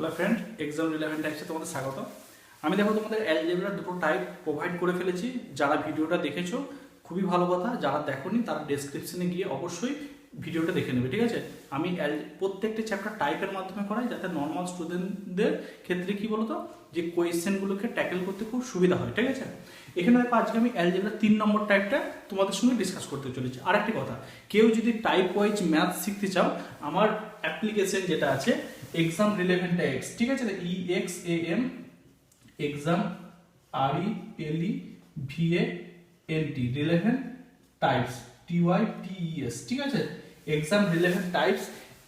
Hello friend exam relevant টাইপসে তোমাদের স্বাগত। আমি দেখো তোমাদের অ্যালজেব্রার দুটো টাইপ প্রোভাইড করে ফেলেছি। যারা ভিডিওটা দেখেছ, খুবই ভালো কথা। যারা দেখোনি, তারা ডেসক্রিপশনে গিয়ে অবশ্যই ভিডিওটা দেখে নেবে, ঠিক আছে? আমি প্রত্যেকটা চ্যাপ্টার টাইপের মাধ্যমে করাই যাতে নর্মাল স্টুডেন্টদের ক্ষেত্রে কি বলতো? যে কোয়েশ্চেনগুলোকে ট্যাকেল করতে খুব সুবিধা হয়, ঠিক আছে? এখানে দেখো, আজকে আমি অ্যালজেব্রার তিন নম্বর টাইপটা তোমাদের সঙ্গে ডিসকাস করতে চলেছি। আর একটি কথা, কেউ যদি টাইপ ওয়াইজ ম্যাথ শিখতে চাও, আমার অ্যাপ্লিকেশন যেটা আছে এক্সাম রিলেভেন্ট এক্স ঠিক আছে? E X A M exam R E L E V A N T relevant tips T Y T S ঠিক আছে? এক্সাম রিলেভেন্ট টাইপস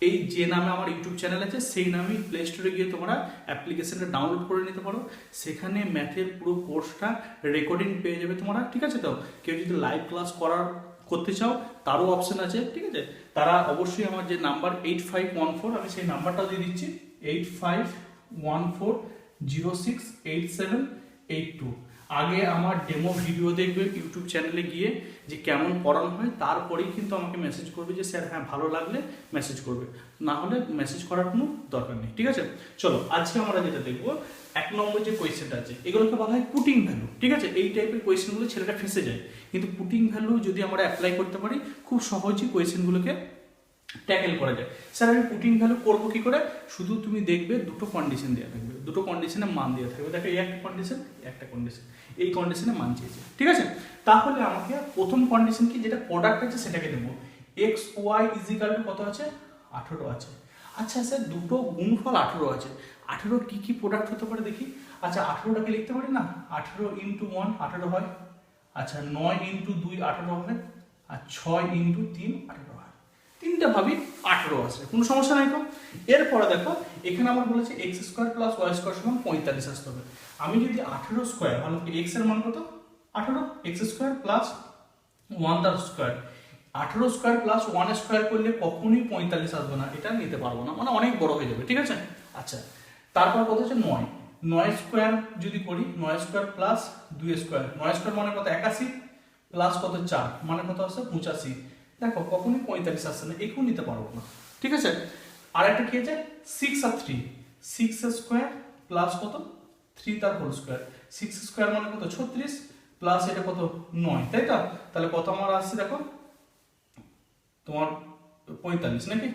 এই যে নামে আমার ইউটিউব চ্যানেল আছে, সেই নামে প্লে স্টোরে গিয়ে তোমরা অ্যাপ্লিকেশনটা ডাউনলোড করে নিতে পারো। সেখানে ম্যাথের পুরো কোর্সটা রেকর্ডিং পেয়ে যাবে তোমরা, ঠিক আছে তো? কেউ যদি লাইভ ক্লাস করার, করতে চাও, তারও অপশন আছে, ঠিক আছে? তারা অবশ্যই আমার যে number eight five one four আমি সেই নাম্বারটাও দিয়ে দিচ্ছি eight five one four zero six eight seven eight two আগে আমার ডেমো ভিডিও দেখবে ইউটিউব চ্যানেলে গিয়ে যে কেমন পড়ানো হয়, তারপরেই কিন্তু আমাকে মেসেজ করবে যে, স্যার হ্যাঁ ভালো লাগলে মেসেজ করবে। না হলে মেসেজ করার কোনো দরকার নেই। ঠিক আছে? চলো, আজকে আমরা যেটা দেখব, এক নম্বর যে কোয়েশ্চেনটা আছে, এগুলোকে বলা হয় পুটিং ভ্যালু ঠিক আছে? এই টাইপের কোয়েশ্চেনগুলো ছেলেটা ফেসে যায়। কিন্তু পুটিং ভ্যালু যদি আমরা অ্যাপ্লাই করতে পারি, খুব সহজেই কোয়েশ্চেনগুলোকে ট্যাকেল করা যায়। স্যার, আমি পুটিং ভ্যালু করব কি করে? শুধু তুমি দেখবে দুটো কন্ডিশন দেওয়া থাকবে। দুটো কন্ডিশনে মান দেওয়া থাকবে। দেখো, এই একটা কন্ডিশন একটা কন্ডিশন এই কন্ডিশনে মান চেয়েছে। ঠিক আছে? তাহলে আমাকে প্রথম কন্ডিশন কি? যেটা প্রোডাক্ট আছে, সেটাকে দেবো এক্স ওয়াই ইজিক্যাল কত আছে? আঠেরো আছে। আচ্ছা স্যার, দুটো গুণফল আঠেরো আছে। আঠেরো কি কি প্রোডাক্ট হতে পারে দেখি? আচ্ছা আঠেরোটাকে লিখতে পারি না? আঠেরো ইন্টু ওয়ান আঠেরো হয়। আচ্ছা নয় ইন্টু দুই, আঠেরো হয় আর ছয় ইন্টু তিন, আঠেরো হয়। তিনটা ভাবি আঠেরো আছে, কোনো সমস্যা নাই তো। এরপরে দেখো, এখানে আমার বলেছে X square plus Y square সমান পঁয়তাল্লিশ আসতে হবে। আমি যদি আঠেরো স্কোয়ার মানে এক্সের মান কত? আঠেরো? এক্স স্কোয়ার প্লাস ওয়ান তার স্কোয়ার আঠেরো স্কোয়ার প্লাস ওয়ান স্কোয়ার করলে কখনোই পঁয়তাল্লিশ আসবে না, এটা নিতে পারব না মানে অনেক বড় হয়ে যাবে, ঠিক আছে? আচ্ছা তারপর কথা হচ্ছে নয়। নয় স্কোয়ার যদি করি, নয় স্কোয়ার প্লাস দুই স্কোয়ার নয় স্কোয়ার মানে কত? একাশি? প্লাস কত? চার মানে কত আসছে পঁচাশি। দেখো, কখনোই পঁয়তাল্লিশ আসছে না, একেও নিতে পারব না। ঠিক আছে? আর একটা কি আছে? সিক্স আর থ্রি সিক্স স্কোয়ার প্লাস কত? থ্রি তার হোল স্কোয়ার সিক্স স্কোয়ার মানে কত? ছত্রিশ। প্লাস এটা কত? নয়, তাই তো? তাহলে কত আমার আসছে দেখো? তোমার পঁয়তাল্লিশ নাকি?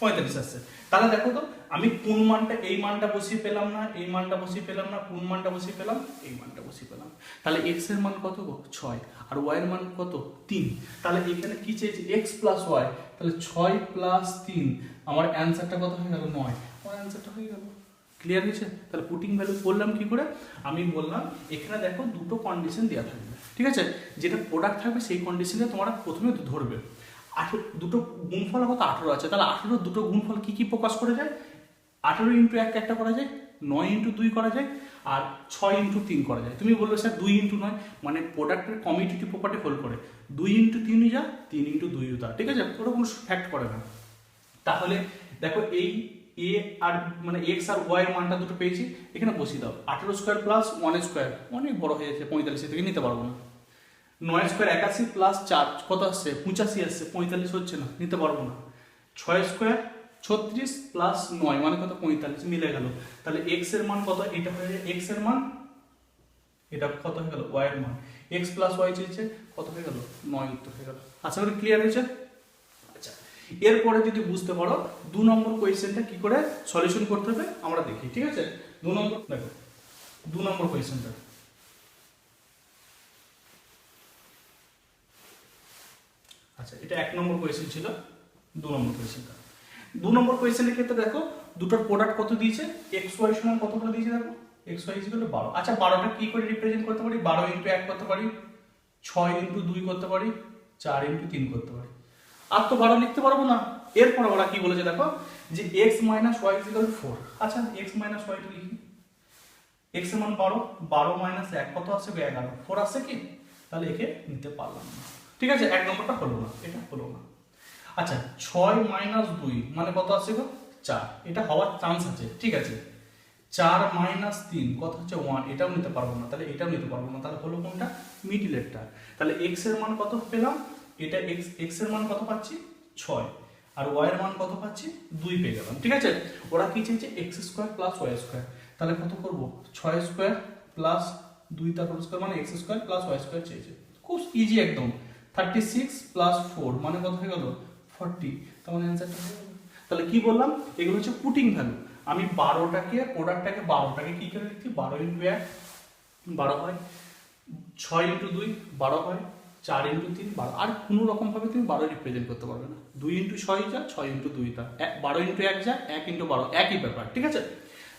পঁয়তাল্লিশ আসছে। তাহলে দেখো তো আমি কোন মানটা, এই মানটা বসিয়ে পেলাম না, এই মানটা বসিয়ে পেলাম না, কোন মানটা বসিয়ে পেলাম, এই মানটা বসিয়ে পেলাম। তাহলে এক্সের মান কত গো? ছয়। আর ওয়াই এর মান কত? তিন। তাহলে এখানে কি চেয়েছে এক্স প্লাস ওয়াই তাহলে ছয় প্লাস তিন। আমার অ্যান্সারটা কত হয়ে গেল? নয়। আমার অ্যান্সারটা হয়ে গেল। ক্লিয়ার হয়েছে? তাহলে পুটিং ভ্যালু করলাম কি করে? আমি বললাম, এখানে দেখো দুটো কন্ডিশন দেওয়া থাকবে। ঠিক আছে? যেটা প্রোডাক্ট থাকবে, সেই কন্ডিশনে তোমরা প্রথমে ধরবে। আঠেরো, দুটো গুণফল কত? আঠেরো আছে। তাহলে আঠেরো দুটো গুণফল কি কি প্রকাশ করে যায়? আঠেরো ইন্টু এক একটা করা যায়, নয় ইন্টু দুই করা যায়, আর ছয় ইন্টু তিন করা যায়। তুমি বলবে স্যার, দুই ইন্টু নয়। মানে প্রোডাক্টের কমিটিটিভ প্রপার্টি হোল করে। দুই ইন্টু তিনই যা, তিন ইন্টু দুইও তা, ঠিক আছে? ওটা কোনো ফ্যাক্ট করে না। তাহলে দেখো, এই এ আর মানে এক্স আর ওয়াই মানটা দুটো পেয়েছি, এখানে বসিয়ে দাও। আঠেরো স্কোয়ার প্লাস ওয়ান স্কোয়ার অনেক বড় হয়ে যাচ্ছে, পঁয়তাল্লিশ থেকে নিতে পারব না। নয় স্কোয়ার একাশি প্লাস চার, কত আসছে? পঁচাশি আসছে, পঁয়তাল্লিশ হচ্ছে না, নিতে পারব না। ছয় স্কোয়ার ছত্রিশ প্লাস নয় মানে কত? পঁয়তাল্লিশ, মিলে গেল। তাহলে এক্সের মান কত? এটা হয়ে এক্সের মান, এটা কত হয়ে গেল? ওয়াই এর মান। এক্স প্লাস ওয়াই চেয়েছে কত হয়ে গেল? নয় উত্তর হয়ে গেল। আশা করি ক্লিয়ার হয়েছে? আচ্ছা এরপরে যদি বুঝতে পারো, দু নম্বর কোয়েশ্চেনটা কি করে সলিউশন করতে হবে, আমরা দেখি, ঠিক আছে? দু নম্বর, দেখো, দু নম্বর কোয়েশ্চেনটা আচ্ছা এটা এক নম্বর কোয়েশ্চেন ছিল, দু নম্বর কোয়েশ্চেনটা দু নম্বর কোয়েশ্চেনের ক্ষেত্রে দেখো দুটোর প্রোডাক্ট কত দিয়েছে? এক্স ওয়াই সমান কত দিয়েছে দেখো? এক্স ওয়াই ইজিক্যাল বারো। আচ্ছা বারোটা কি করে রিপ্রেজেন্ট করতে পারি? বারো ইন্টু এক করতে পারি, ছয় ইন্টু দুই করতে পারি, চার ইন্টু তিন করতে পারি। আর তো বারো লিখতে পারব না। এরপর ওরা কি বলেছে দেখো, যে X minus Y equal four আচ্ছা এক্স মাইনাস ওয়াইটা লিখি। এক্সের মান বারো বারো মাইনাস এক কত আসছে এগারো। ফোর আসছে কি? তাহলে একে নিতে পারলাম না। ঠিক আছে, এক নম্বরটা হলো না, এটা হলো না। আচ্ছা ছয় মাইনাস দুই মানে কত আসছে গো চার। এটা হওয়ার চান্স আছে, ঠিক আছে? চার মাইনাস তিন কত হচ্ছে ওয়ান এটাও নিতে পারব না, তাহলে এটাও নিতে পারব না, তাহলে হলো কোনটা? মিডিলেরটা তাহলে এক্সের মান কত পেলাম? এটা এক্স এক্সের মান কত পাচ্ছি? ছয়। আর ওয়াই এর মান কত পাচ্ছি? দুই পেয়ে গেলাম, ঠিক আছে? ওরা কি চেয়েছে X square plus Y square তাহলে কত করব? ছয় স্কোয়ার প্লাস দুই তার স্কোয়ার মানে X square plus Y square চেয়েছে খুব ইজি একদম। থার্টি সিক্স প্লাস ফোর মানে কত হয়ে গেল? ফর্টি তার মানে অ্যান্সারটা তাহলে কি বললাম? এগুলো হচ্ছে পুটিং ভ্যালু আমি বারোটাকে প্রোডাক্টটাকে বারোটাকে কি করে লিখছি? বারো ইন্টু এক, বারো হয়। ছয় ইন্টু দুই, বারো হয়। চার ইন্টু তিন, বারো। আর কোনো রকমভাবে তুমি বারো রিপ্রেজেন্ট করতে পারবে না। দুই ইন্টু ছয় যা, ছয় ইন্টু দুই তা। এক বারো ইন্টু এক যা, এক ইন্টু বারো। একই ব্যাপার, ঠিক আছে?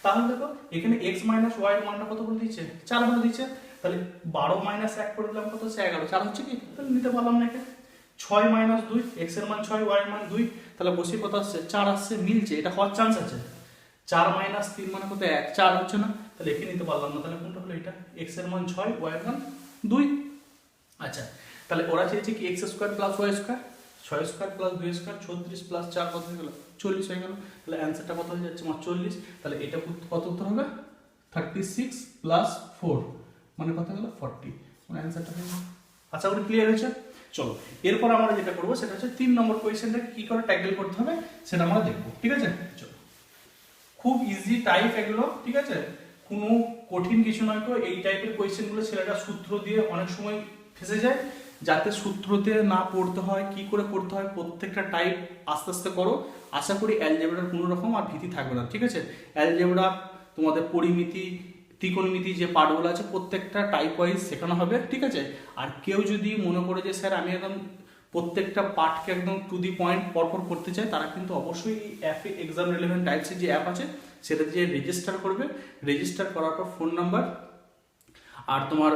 তাহলে দেখো, এখানে এক্স মাইনাস ওয়াই মানটা কত বলে দিচ্ছে? চার বলে দিচ্ছে। তাহলে বারো মাইনাস এক করে দিলাম কত? হচ্ছে এগারো। চার হচ্ছে কি? তাহলে নিতে পারলাম না এখানে ছয় মাইনাস দুই এক্সের মান ছয় ওয়াই এর মান দুই, তাহলে বসে কত আসছে চার আসছে, মিলছে, এটা হওয়ার চান্স আছে। চার মাইনাস তিন মানে কত এক? চার হচ্ছে না, তাহলে এখানে নিতে পারলাম না, তাহলে কোনটা হলো এটা? এক্সের মান ছয় ওয়াই এর মান দুই। আচ্ছা তাহলে ওরা চেয়েছে কি X square plus Y square ছয় স্কোয়ার প্লাস দুই স্কোয়ার ছত্রিশ প্লাস চার কত হয়ে গেল? চল্লিশ হয়ে গেল। তাহলে অ্যান্সারটা কত হয়ে যাচ্ছে? আমার চল্লিশ। তাহলে এটা কত- উত্তর হবে? থার্টি সিক্স প্লাস ফোর মানে কত গেল? ফর্টি মানে অ্যান্সারটা হয়ে গেল ক্লিয়ার হয়েছে? চলো, এরপর আমরা যেটা করব সেটা হচ্ছে তিন নম্বর কোয়েশ্চেনটাকে কি করে ট্যাকেল করতে হবে সেটা আমরা দেখব, ঠিক আছে? চলো। খুব ইজি টাইপ এগুলো, ঠিক আছে? কোনো কঠিন কিছু নয় তো, এই টাইপের কোয়েশ্চেনগুলো ছেলেরা সূত্র দিয়ে অনেক সময় ফেসে যায়। যাতে সূত্রতে না পড়তে হয়, কি করে করতে হয়, প্রত্যেকটা টাইপ আস্তে আস্তে করো। আশা করি অ্যালজেব্রার কোনো রকম আর ভীতি থাকবে না, ঠিক আছে? অ্যালজেব্রা তোমাদের পরিমিতি ত্রিকোণমিতি যে পার্টগুলো আছে, প্রত্যেকটা টাইপ ওয়াইজ শেখানো হবে, ঠিক আছে? আর কেউ যদি মনে করে যে, স্যার, আমি একদম প্রত্যেকটা পার্টকে একদম টু দি পয়েন্ট পরপর করতে চাই, তারা কিন্তু অবশ্যই এই অ্যাপে এক্সাম রিলেভেন্ট টাইপসের যে অ্যাপ আছে, সেটা দিয়ে রেজিস্টার করবে। রেজিস্টার করার পর ফোন নাম্বার আর তোমার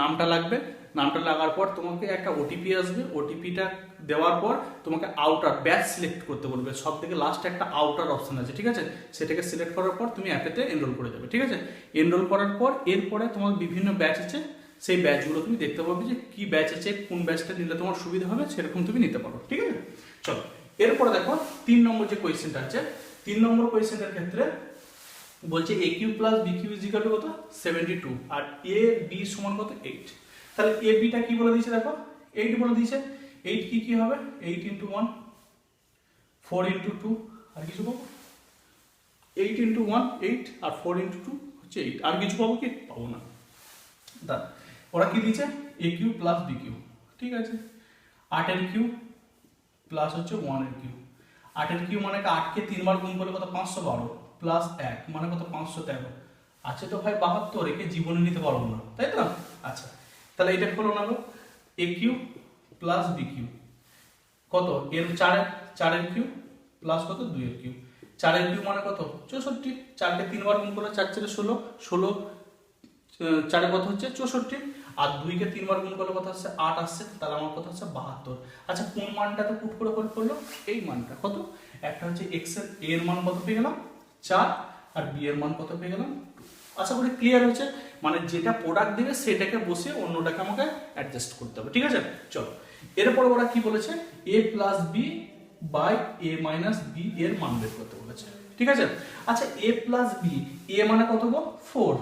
নামটা লাগবে। নামটা লাগার পর তোমাকে একটা ওটিপি আসবে। ওটিপিটা দেওয়ার পর তোমাকে আউটার ব্যাচ সিলেক্ট করতে বলবে। সব থেকে লাস্ট একটা আউটার অপশন আছে, ঠিক আছে? সেটাকে সিলেক্ট করার পর তুমি অ্যাপেতে এনরোল করে যাবে, ঠিক আছে? এনরোল করার পর এরপরে তোমার বিভিন্ন ব্যাচ আছে, সেই ব্যাচগুলো তুমি দেখতে পাবে যে কি ব্যাচ আছে, কোন ব্যাচটা নিলে তোমার সুবিধা হবে, সেরকম তুমি নিতে পারো, ঠিক আছে? চলো, এরপরে দেখো, তিন নম্বর যে কোয়েশ্চেনটা আছে, তিন নম্বর কোয়েশ্চেনটার ক্ষেত্রে বলছে A cube plus B cube is equal to কত? সেভেন্টি টু আর এ বি সমান কত? এইট তাহলে এ বিটা কি বলে দিয়েছে দেখো? এইট বলে দিয়েছে। এইট কি কি হবে? Eight into one four into two আর কিছু পাবো এইট ইন্টু ওয়ান এইট আর ফোর ইন্টু টু হচ্ছে এইট আর কিছু পাবো কি? পাবো না। দা ওরা কি দিয়েছে? A cube plus B cube ঠিক আছে। আটের কিউ প্লাস হচ্ছে ওয়ানের কিউ আটের কিউ মানে আটকে তিনবার গুণ করলে কত? পাঁচশো বারো। প্লাস এক মানে কত? পাঁচশো তেরো। আছে তো ভাই, বাহাত্তর একে জীবনে নিতে পারব না। তাই তো? আচ্ছা। তাহলে এটা হলো না A cube plus B cube কত? এর চারের চারের কিউ প্লাস কত? দুইয়ের কিউ চারের কিউ মানে কত? চৌষট্টি। চারকে তিনবার গুণ করলে চার চারে ষোলো। ষোলো চারে কত হচ্ছে? চৌষট্টি। আর দুইকে তিনবার গুণ করলে কত হচ্ছে আট আসছে। তাহলে আমার কত হচ্ছে বাহাত্তর। আচ্ছা কোন মানটা তো পুট করে হল করল? এই মানটা। কত? একটা হচ্ছে এক্সের এর মান কত পেয়ে গেলাম? চার। আর বি এর মান কত পেয়ে গেলাম? আশা করি ক্লিয়ার হচ্ছে মানে যেটা প্রোডাক্ট দিবে সেটাকে বসে অন্যটাকে আমাকে অ্যাডজাস্ট করতে হবে, ঠিক আছে? চলো, এরপর ওরা কি বলেছে? A plus B by A minus B এর মান বের করতে বলেছে, ঠিক আছে? আচ্ছা এ প্লাস বি এ মানে কত গো? ফোর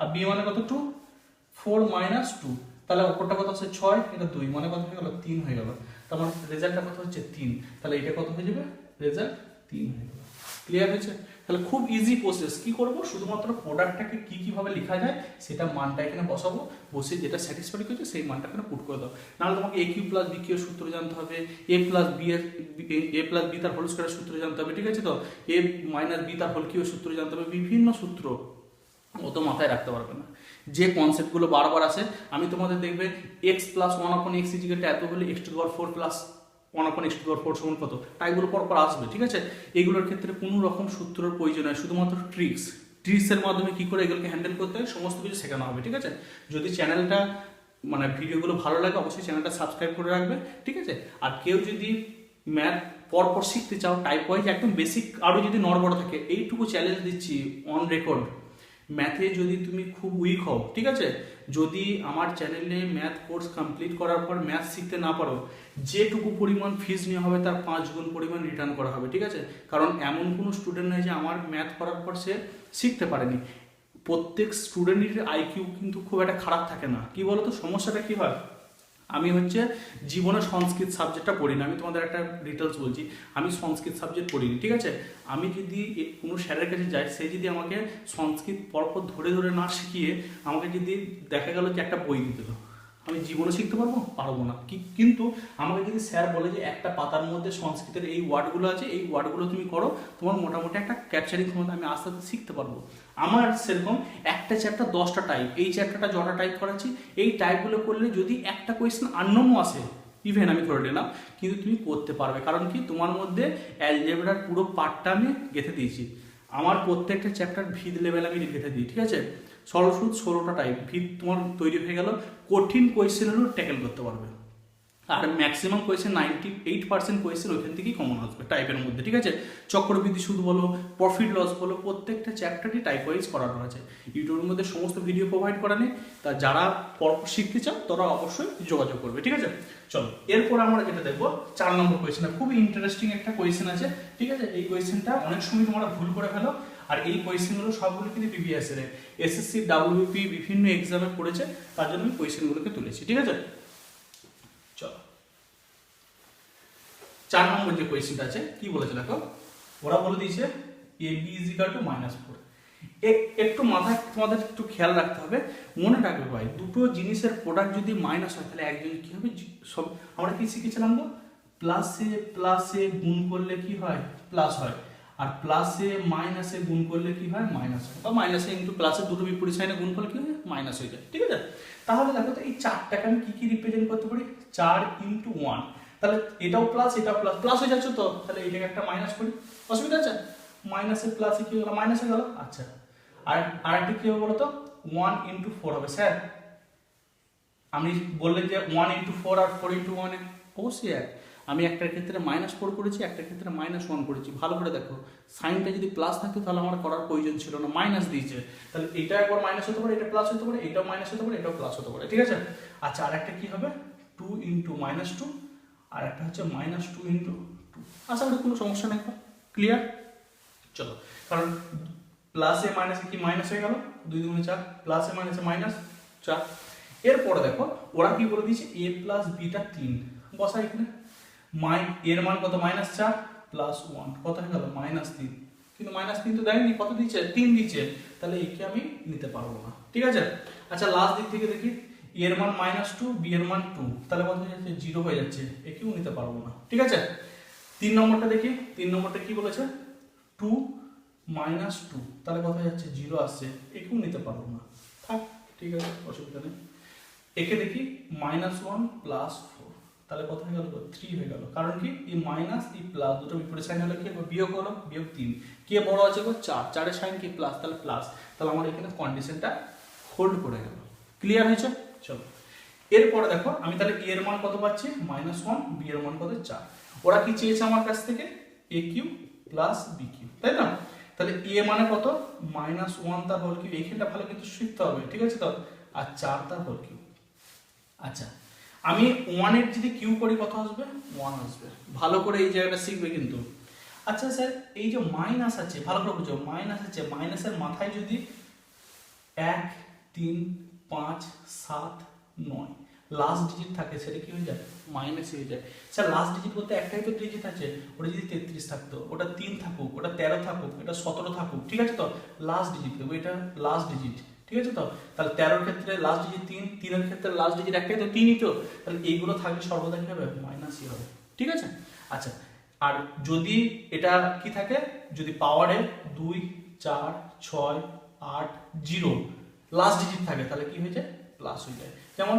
আর বি মানে কত? টু ফোর মাইনাস টু তাহলে ওপরটা কত হচ্ছে? ছয়, এটা দুই মানে কত হয়ে গেল? তিন হয়ে গেল, তার মানে রেজাল্টটা কত হচ্ছে? তিন, তাহলে এটা কত হয়ে যাবে? রেজাল্ট তিন হয়ে গেল ক্লিয়ার হয়েছে? তাহলে খুব ইজি প্রসেস কি করব? শুধুমাত্র প্রোডাক্টটাকে কি কীভাবে লেখা যায়, সেটা মানটা এখানে বসাবো। বসে যেটা স্যাটিসফাই করছে, সেই মানটা এখানে পুট করে দাও। নাহলে তোমাকে A cube plus B cube সূত্র জানতে হবে। এ প্লাস বি এর এ প্লাস বি তার হোল স্কোয়ারের সূত্র জানতে হবে, ঠিক আছে তো? এ মাইনাস বি তার হোল কিউ সূত্র জানতে হবে। বিভিন্ন সূত্র। ও তো মাথায় রাখতে পারবে না। যে কনসেপ্টগুলো বারবার আসে, আমি তোমাদের দেখবে X plus one upon X ইজিকেটটা এত হলে X to power four plus one upon X to power four সমান কত? টাইগুলো পর পর আসবে, ঠিক আছে? এগুলোর ক্ষেত্রে কোনো রকম সূত্রের প্রয়োজন হয় শুধুমাত্র ট্রিক্স ট্রিক্সের মাধ্যমে কি করে এগুলোকে হ্যান্ডেল করতে হয়? সমস্ত কিছু শেখানো হবে, ঠিক আছে? যদি চ্যানেলটা মানে ভিডিওগুলো ভালো লাগে, অবশ্যই চ্যানেলটা সাবস্ক্রাইব করে রাখবে, ঠিক আছে? আর কেউ যদি ম্যাথ পরপর শিখতে চাও টাইপ ওয়াইজ একদম বেসিক আরও যদি নড়বড় থাকে, এইটুকু চ্যালেঞ্জ দিচ্ছি অন রেকর্ড ম্যাথে যদি তুমি খুব উইক হও, ঠিক আছে? যদি আমার চ্যানেলে ম্যাথ কোর্স কমপ্লিট করার পর ম্যাথ শিখতে না পারো, যেটুকু পরিমাণ ফিজ নেওয়া হবে তার পাঁচ গুণ পরিমাণ রিটার্ন করা হবে, ঠিক আছে? কারণ এমন কোনো স্টুডেন্ট নেই যে আমার ম্যাথ করার পর সে শিখতে পারেনি। প্রত্যেক স্টুডেন্টের আইকিউ কিন্তু খুব একটা খারাপ থাকে না। কি বলতো? সমস্যাটা কি হয়? আমি হচ্ছে জীবনে সংস্কৃত সাবজেক্টটা পড়িনি, আমি তোমাদের একটা ডিটেলস বলছি, আমি সংস্কৃত সাবজেক্ট পড়িনি, ঠিক আছে? আমি যদি কোনো স্যারের কাছে যাই, সে যদি আমাকে সংস্কৃত পরপর ধরে ধরে না শিখিয়ে আমাকে যদি দেখা গেল যে একটা বই দিতে আমি জীবনে শিখতে পারব? পারব না। কি কিন্তু আমাকে যদি স্যার বলে যে একটা পাতার মধ্যে সংস্কৃতের এই ওয়ার্ডগুলো আছে, এই ওয়ার্ডগুলো তুমি করো, তোমার মোটামুটি একটা ক্যাপচারিং ক্ষমতা আমি আস্তে আস্তে শিখতে পারব। আমার সেরকম একটা চ্যাপ্টার দশটা টাইপ এই চ্যাপ্টারটা যটা টাইপ করাচ্ছি। এই টাইপগুলো করলে যদি একটা কোয়েশ্চেন আননোনও আসে ইভেন আমি ধরে নিলাম, কিন্তু তুমি করতে পারবে। কারণ কি? তোমার মধ্যে অ্যালজেব্রার পুরো পার্টটা আমি গেঁথে দিয়েছি। আমার প্রত্যেকটা চ্যাপ্টার ভিদ লেভেল আমি গেঁথে দিই, ঠিক আছে? সরল সুদ ষোলোটা টাইপ ভিত তোমার তৈরি হয়ে গেল, কঠিন কোয়েশ্চেনেরও ট্যাকেল করতে পারবে। আর maximum question ninety eight percent question ওইখান থেকেই কমন আসবে টাইপের মধ্যে, ঠিক আছে? চক্রবৃদ্ধি সুদ বলো প্রফিট লস বলো, প্রত্যেকটা চ্যাপ্টারই টাইপ ওয়াইজ করানো আছে। ইউটিউবের মধ্যে সমস্ত ভিডিও প্রোভাইড করা নেই, তা যারা পরপর শিখতে চাও, তারা অবশ্যই যোগাযোগ করবে, ঠিক আছে? চলো, এরপর আমরা যেটা দেখব, চার নম্বর কোয়েশ্চেন খুবই ইন্টারেস্টিং একটা কোয়েশ্চেন আছে, ঠিক আছে? এই কোয়েশ্চেনটা অনেক সময় তোমরা ভুল করে ফেলো। আর এই কোয়েশ্চেনগুলো সবগুলো কিন্তু বিবিএস এর। এসএসসি ডাব্লিউপি বিভিন্ন এক্সামে পড়েছে, তার জন্য আমি কোয়েশ্চেনগুলোকে তুলেছি, ঠিক আছে? চলো। চার নম্বর যে কোয়েশ্চেনটা আছে, কি বলেছে দেখো? ওরা বলে দিয়েছে A B is equal to minus four একটু মাথায়, তোমাদের একটু খেয়াল রাখতে হবে। মনে রাখবে ভাই, দুটো জিনিসের প্রোডাক্ট যদি মাইনাস হয়, তাহলে একজন কি হবে? সব আমরা কি শিখেছিলাম গো? প্লাসে প্লাসে গুণ করলে কি হয়? প্লাস হয়। আর প্লাসে মাইনাসে গুণ করলে কি হয়? মাইনাস বা মাইনাসে ইন্টু প্লাসে দুটো বিপরীত সাইনে গুণ করলে কি হয়? মাইনাস হয়ে যায়। ঠিক আছে? তাহলে দেখো তো এই চারটাকে আমি কি কি রিপ্রেজেন্ট করতে পারি? চার ইন্টু ওয়ান তাহলে এটাও প্লাস এটাও প্লাস প্লাস হয়ে যাচ্ছে তো? তাহলে এটাকে একটা মাইনাস করি। অসুবিধা আছে? মাইনাসে প্লাসে কি হলো? মাইনাস গেল? আচ্ছা। আর আরেকটা কি হবে বলো তো ওয়ান ইন্টু ফোর হবে। স্যার আমি বললেন যে ওয়ান ইন্টু ফোর আর ফোর ইন্টু ওয়ান অবশ্যই এক। আমি একটার ক্ষেত্রে মাইনাস ফোর করেছি, একটার ক্ষেত্রে মাইনাস ওয়ান করেছি। ভালো করে দেখো সাইনটা যদি প্লাস থাকতো তাহলে আমার করার প্রয়োজন ছিল না মাইনাস দিয়েছে। তাহলে এটা একবার মাইনাস হতে পারে, এটা প্লাস হতে পারে, এটাও মাইনাস হতে পারে, এটাও প্লাস হতে পারে, ঠিক আছে? আচ্ছা আর একটা কি হবে? টু ইন্টু মাইনাস টু আর একটা হচ্ছে মাইনাস টু ইন্টু টু আশা করি কোনো সমস্যা নেই ক্লিয়ার চলো, কারণ প্লাসে মাইনাসে কি মাইনাস হয়ে গেল? দুই দুগুণে চার প্লাসে মাইনাসে মাইনাস চার। এরপরে দেখো, ওরা কি বলে দিয়েছে? এ প্লাস বিটা তিন। বসা এখানে। মাই, এর মান কত? মাইনাস চার প্লাস ওয়ান কত হয়ে গেল? মাইনাস তিন। কিন্তু মাইনাস তিন তো দেয়নি, কত দিচ্ছে? তিন দিচ্ছে। তাহলে একে আমি নিতে পারব না। ঠিক আছে? আচ্ছা লাস্ট দিক থেকে দেখি। এর মান মাইনাস টু বি এর মান টু তাহলে কত হয়ে যাচ্ছে? জিরো হয়ে যাচ্ছে। একেও নিতে পারব না। ঠিক আছে? তিন নম্বরটা দেখি। তিন নম্বরটা কি বলেছে? টু মাইনাস টু তাহলে কথা যাচ্ছে? জিরো আসছে। একেও নিতে পারব না। থাক, ঠিক আছে, অসুবিধা নেই। একে দেখি? মাইনাস ওয়ান প্লাস ফোর তাহলে কথা হয়ে গেল থ্রি হয়ে গেল। কারণ কি? এই মাইনাস এই প্লাস দুটো বিপরীত সাইন হলে কি বিয়োগ হলো, বিয়োগ তিন। কে বড় আছে গো? চার। চারের সাইন কি? প্লাস তাহলে প্লাস তাহলে আমার এখানে কন্ডিশনটা হোল্ড করে গেল। ক্লিয়ার হয়েছে? চলো। এরপরে দেখো, আমি তাহলে এ এর মান কত পাচ্ছি? মাইনাস ওয়ান বি এর মান কত? চার। ওরা কি চেয়েছে আমার কাছ থেকে? A q plus b q তাই না তাহলে এ মানে কত? মাইনাস ওয়ান তার হোল কিউ এইখানটা ভালো কিন্তু শিখতে হবে। ঠিক আছে তো? আর চার তার হোল কিউ আচ্ছা। আমি ওয়ানের যদি কিউ করি কত আসবে? ওয়ান আসবে। ভালো করে এই জায়গাটা শিখবে কিন্তু। আচ্ছা স্যার, এই যে মাইনাস আছে, ভালো করে বুঝো মাইনাস আছে মাইনাসের মাথায় যদি এক, তিন, পাঁচ, সাত, নয় লাস্ট ডিজিট থাকে, সেটা কি হয়ে যায়? মাইনাস হয়ে যায়। স্যার লাস্ট ডিজিট বলতে একটাই তো ডিজিট আছে, ওটা যদি তেত্রিশ থাকতো, ওটা তিন থাকুক, ওটা তেরো থাকুক, এটা সতেরো থাকুক, ঠিক আছে তো? লাস্ট ডিজিট এটা লাস্ট ডিজিট ঠিক আছে তো? তাহলে তেরোর ক্ষেত্রে লাস্ট ডিজিট তিন, তিনের ক্ষেত্রে লাস্ট ডিজিট একটাই তো তিনই তো। তাহলে এইগুলো থাকলে সর্বদা কি হবে? মাইনাসই হবে। ঠিক আছে? আচ্ছা আর যদি এটা কি থাকে? যদি পাওয়ারে দুই, চার, ছয়, আট জিরো লাস্ট ডিজিট থাকে, তাহলে কি হয়ে যায়? প্লাস হয়ে যায়। যেমন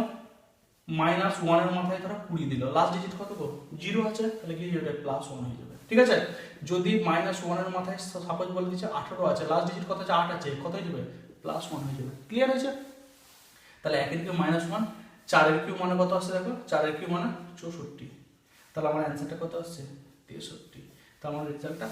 মাইনাস ওয়ানের মাথায় ধরো কুড়ি দিল লাস্ট ডিজিট কত গো? জিরো আছে, তাহলে কি হয়ে প্লাস ওয়ান হয়ে যাবে। ঠিক আছে? যদি মাইনাস ওয়ানের মাথায় সাপোজ বলে দিচ্ছে আঠারো আছে লাস্ট ডিজিট কত আছে? আট আছে, কত হয়ে যাবে? প্লাস ওয়ান হয়ে যাবে। ক্লিয়ার হয়েছে? তাহলে একের কিউ মাইনাস ওয়ান চারের কিউ মানে কত আসছে দেখো? চারের কিউ মানে চৌষট্টি। তাহলে আমার অ্যান্সারটা কত আসছে? তেষট্টি। তো আমার রেজাল্টটা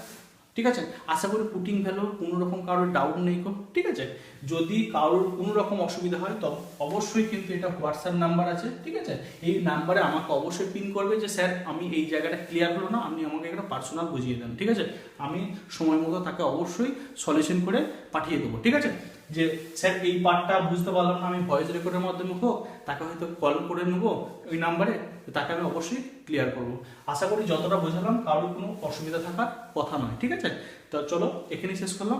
ঠিক আছে? আশা করি পুটিং ভ্যালু কোনো রকম কারোর ডাউট নেই কো ঠিক আছে? যদি কারোর কোনো রকম অসুবিধা হয়, তো অবশ্যই কিন্তু এটা হোয়াটসঅ্যাপ নাম্বার আছে, ঠিক আছে? এই নাম্বারে আমাকে অবশ্যই পিন করবে যে, স্যার, আমি এই জায়গাটা ক্লিয়ার হলো না আপনি আমাকে একটা পার্সোনাল বুঝিয়ে দেন। ঠিক আছে? আমি সময় মতো তাকে অবশ্যই সলিউশন করে পাঠিয়ে দেবো, ঠিক আছে? যে, স্যার, এই পার্টটা বুঝতে পারলাম না, আমি ভয়েস রেকর্ডের মাধ্যমে হোক, তাকে হয়তো কল করে নেব ওই নাম্বারে তাকে আমি অবশ্যই ক্লিয়ার করব। আশা করি যতটা বোঝালাম, কারোর কোনো অসুবিধা থাকার কথা নয়, ঠিক আছে? তো চলো, এখানেই শেষ করলাম।